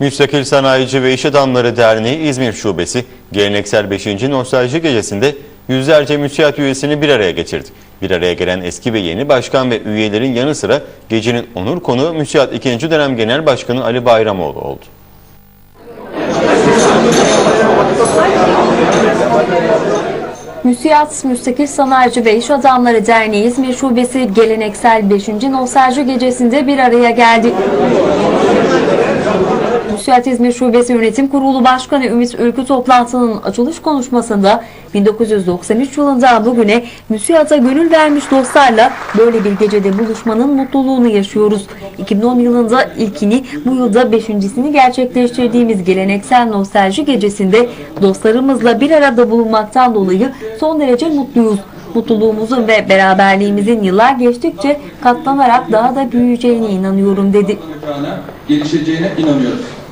Müstakil Sanayici ve İş Adamları Derneği İzmir Şubesi geleneksel 5. Nostalji Gecesi'nde yüzlerce müsiyat üyesini bir araya getirdi. Bir araya gelen eski ve yeni başkan ve üyelerin yanı sıra gecenin onur konuğu Müsiyat 2. dönem Genel Başkanı Ali Bayramoğlu oldu. Müsiyat, Müstakil Sanayici ve İş Adamları Derneği İzmir Şubesi geleneksel 5. Nostalji Gecesi'nde bir araya geldi. Müsiyat İzmir Şubesi Yönetim Kurulu Başkanı Ümit Ülkü toplantının açılış konuşmasında 1993 yılında bugüne müsiyata gönül vermiş dostlarla böyle bir gecede buluşmanın mutluluğunu yaşıyoruz. 2010 yılında ilkini bu yılda beşincisini gerçekleştirdiğimiz geleneksel nostalji gecesinde dostlarımızla bir arada bulunmaktan dolayı son derece mutluyuz. Mutluluğumuzun ve beraberliğimizin yıllar geçtikçe katlanarak daha da büyüyeceğine inanıyorum dedi. gelişeceğine inanıyoruz.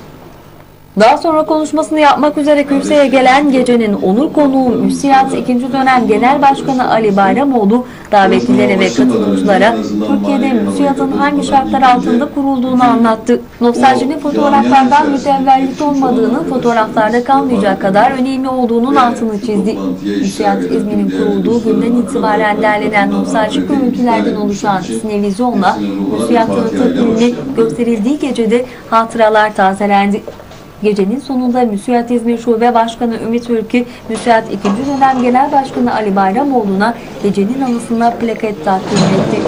Daha sonra konuşmasını yapmak üzere kürsüye gelen gecenin onur konuğu Müsiyat 2. dönem Genel Başkanı Ali Bayramoğlu davetlilere ve katılımcılara Türkiye'de Müsiyat'ın hangi şartlar altında kurulduğunu anlattı. Nostaljinin fotoğraflardan mütevvellit olmadığını, fotoğraflarda kalmayacak kadar önemli olduğunun altını çizdi. Müsiyat İzmir'in kurulduğu günden itibaren derlenen nostaljik görüntülerden oluşan sinevizyonla Müsiyat tanıtım filmi gösterildiği gecede hatıralar tazelendi. Gecenin sonunda Müsiyat İzmir Şube Başkanı Ümit Ülkü, Müsiyat 2. dönem Genel Başkanı Ali Bayramoğlu'na gecenin anısına plaket takdim etti.